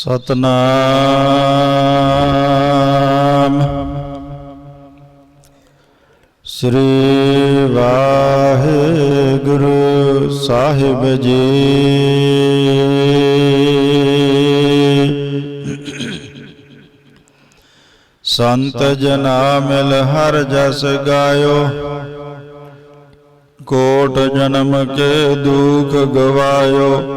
ਸਤਨਾਮ। ਸ੍ਰੀ ਵਾਹਿਗੁਰੂ ਸਾਹਿਬ ਜੀ। ਸੰਤ ਜਨਾ ਮਿਲ ਹਰ ਜਸ ਗਾਇਓ। ਕੋਟ ਜਨਮ ਕੇ ਦੁਖ ਗਵਾਇਓ।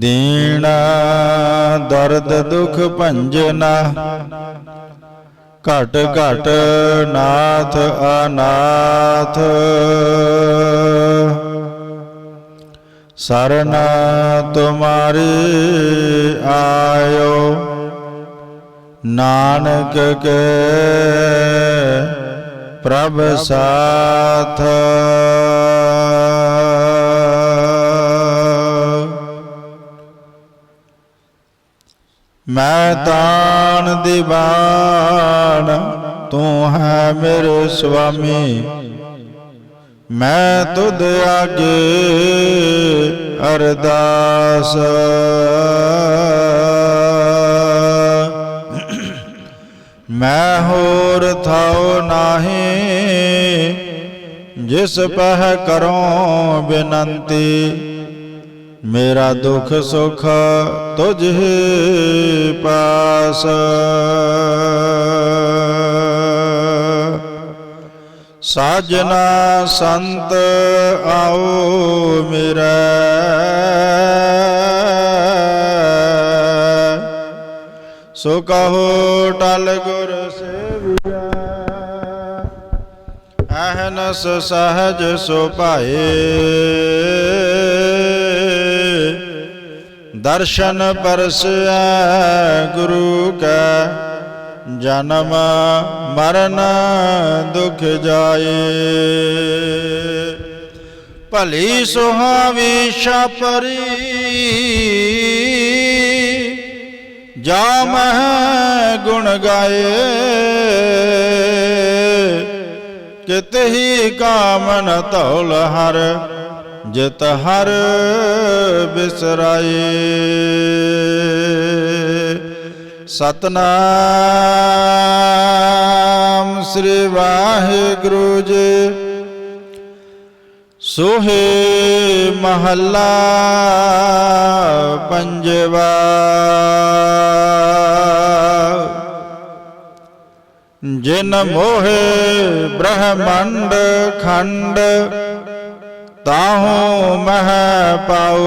ਦੀਣਾ, ਦਰਦ ਦੁਖ ਭੰਜਨਾ, ਘਟ ਘਟ ਨਾਥ ਅਨਾਥ। ਸਰਨ ਤੁਮਾਰੀ ਆਇਓ, ਨਾਨਕ ਕੇ ਪ੍ਰਭ ਸਾਥ। ਮੈਂ ਤਾਣ ਦੀਵਾਨ, ਤੂੰ ਹੈ ਮੇਰੇ ਸੁਆਮੀ। ਮੈਂ ਤੁਧ ਆਗੇ, ਅਰਦਾਸ। ਮੈਂ ਹੋਰ ਥਾਉ ਨਾਹੀ, ਜਿਸ ਪਹਿ ਕਰੋ ਬੇਨੰਤੀ। ਮੇਰਾ ਦੁਖ ਸੁਖ ਤੁਝ ਹੀ ਪਾਸ। ਸਾਜਨਾ ਸੰਤ ਆਓ ਮੇਰਾ। ਸੋ ਕਹੋ ਟਲ ਗੁਰ ਸੇਵੀਆ। ਅਹਨਸ ਸਹਜ ਸੁਭਾਏ। ਦਰਸ਼ਨ ਪਰਸੈ ਗੁਰੂ ਕੈ, ਜਨਮ ਮਰਨ ਦੁਖ ਜਾਏ। ਭਲੀ ਸੁਹਾਵੀ ਛਪਰੀ ਜਾ ਮਹਿ ਗੁਣ ਗਾਏ। ਕਿਤਹੀ ਕਾਮਨ ਧੌਲ ਹਰ ਜਿਤ ਹਰ ਬਿਸਰਾਏ। ਸਤਨਾਮ ਸ੍ਰੀ ਵਾਹਿਗੁਰੂ ਜੀ। ਸੋਹੇ ਮਹੱਲਾ ਪੰਜਵਾ। ਜਿਨ ਮੋਹਿ ਬ੍ਰਹਮੰਡ ਖੰਡ ਤਾਹੂ ਮਹ ਪਾਉ।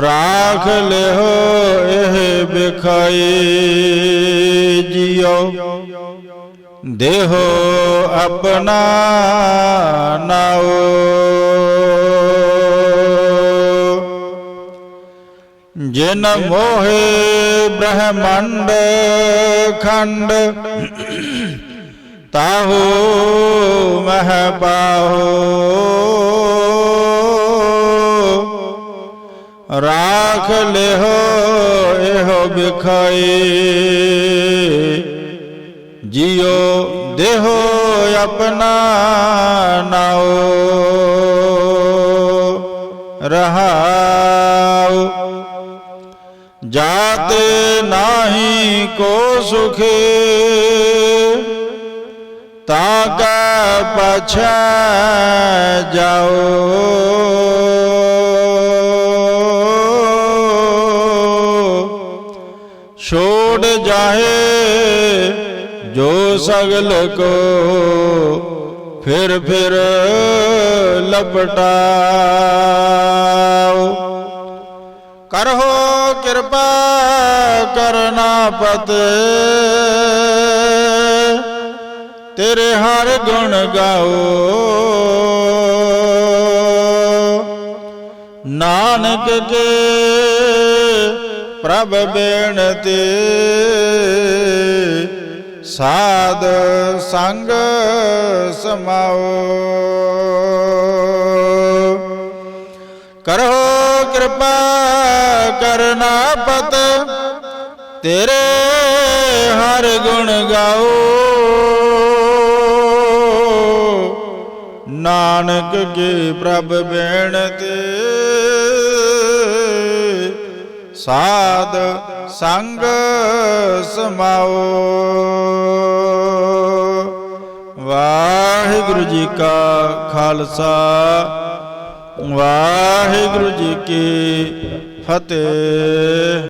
ਰਾਖ ਲਿਓ ਇਹ ਬਿਖਾਈ ਜਿਉ। ਦੇਹੋ ਆਪਣਾ ਨਾਉ। ਜਿਨ ਮੋਹਿ ਬ੍ਰਹਮੰਡ ਖੰਡ ਤਾਹੂ ਮਹ ਪਾਹੋ। ਰਾਖ ਲਿਓ ਇਹੋ ਬਿਖਾਈ ਜਿਉ ਦੇਹੋ ਆਪਣਾ ਨਾਉ। ਰਹਾਉ। ਜਾਤ ਨਾਹੀ ਕੋ ਸੁਖੇ। ਤਾਂ ਕਾ ਪਛਾ ਜਾਓ। ਛੋੜ ਜਾਏ ਜੋ ਸਗਲ ਕੋ, ਫਿਰ ਫਿਰ ਲਪਟਾਓ। ਕਰੋ ਕਿਰਪਾ ਕਰਨਾ ਪਤ। ਤੇਰੇ ਹਰ ਗੁਣ ਗਾਓ। ਨਾਨਕ ਕੇ ਪ੍ਰਭ ਬੇਨਤੀ, ਸਾਧ ਸੰਗ ਸਮਾਓ। ਕਰੋ ਕਿਰਪਾ ਕਰਨਾ ਪਤ, ਤੇਰੇ ਹਰ ਗੁਣ ਗਾਓ। ਨਾਨਕ ਕੀ ਪ੍ਰਭ ਬੇਨਤੀ। ਸਾਧ ਸੰਗ ਸਮਾਓ। ਵਾਹਿਗੁਰੂ ਜੀ ਕਾ ਖਾਲਸਾ, ਵਾਹਿਗੁਰੂ ਜੀ ਕੀ ਫਤਿਹ।